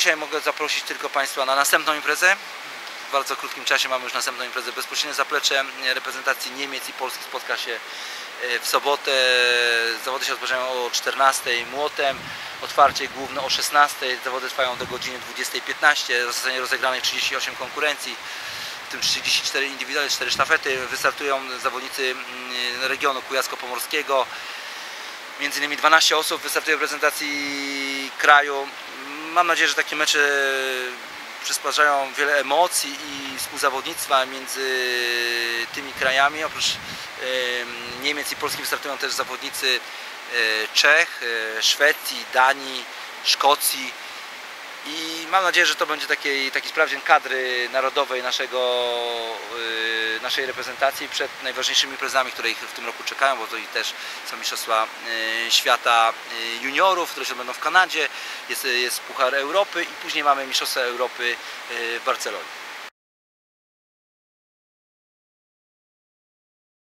dzisiaj mogę zaprosić tylko Państwa na następną imprezę. W bardzo krótkim czasie mamy już następną imprezę. Bezpośrednie zaplecze reprezentacji Niemiec i Polski spotka się e, w sobotę. Zawody się rozpoczynają o 14 młotem, otwarcie główne o 16. Zawody trwają do godziny 20.15. Zostanie rozegranych 38 konkurencji w tym 34 indywidualne, 4 sztafety. Wystartują zawodnicy mm, regionu Kujawsko-Pomorskiego. Między innymi 12 osób wystartuje w reprezentacji kraju. Mam nadzieję, że takie mecze przysparzają wiele emocji i współzawodnictwa między tymi krajami. Oprócz em, Niemiec i Polski wystartują też zawodnicy e, Czech, e, Szwecji, Danii, Szkocji. I mam nadzieję, że to będzie taki, taki sprawdzian kadry narodowej naszego, naszej reprezentacji przed najważniejszymi imprezami, które ich w tym roku czekają, bo to i też są Mistrzostwa y, Świata y, Juniorów, które się będą w Kanadzie, jest, jest Puchar Europy i później mamy Mistrzostwa Europy y, w Barcelonie.